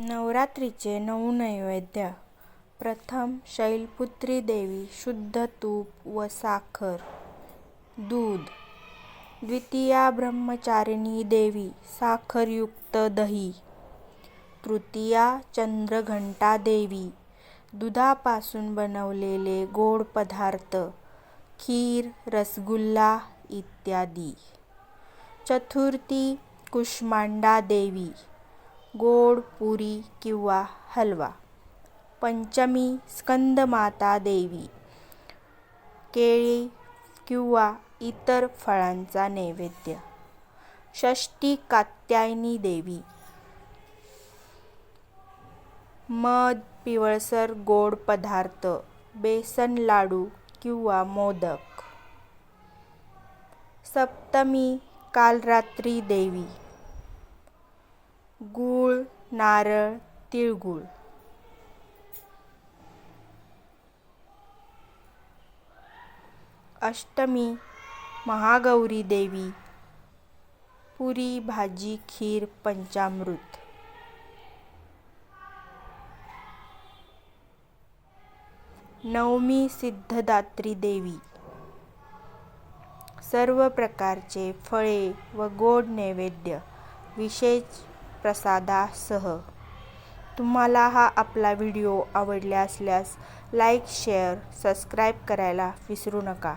नवरात्रीचे नऊ नैवेद्य प्रथम शैलपुत्री देवी शुद्ध तूप व साखर. दूध. द्वितीया ब्रह्मचारिणी देवी साखरयुक्त दही. तृतीया चंद्रघंटा देवी दुधापासून बनवलेले गोड पदार्थ खीर रसगुल्ला इत्यादी. चतुर्थी कुष्मांडा देवी. गोड पुरी किंवा हलवा. पंचमी स्कंदमाता देवी. केळी किंवा इतर फळांचा नैवेद्य. षष्ठी कात्यायनी देवी. मध पिवळसर गोड पदार्थ बेसन लाडू किंवा मोदक. सप्तमी कालरात्री देवी. गूळ नारळ तिळगुळ. अष्टमी महागौरी देवी. पुरी भाजी खीर पंचामृत. नवमी सिद्धदात्री देवी. सर्व प्रकारचे फळे व गोड नैवेद्य विशेष प्रसादासह. तुम्हाला हा आपला व्हिडिओ आवडला असल्यास लाईक शेअर सबस्क्राईब करायला विसरू नका.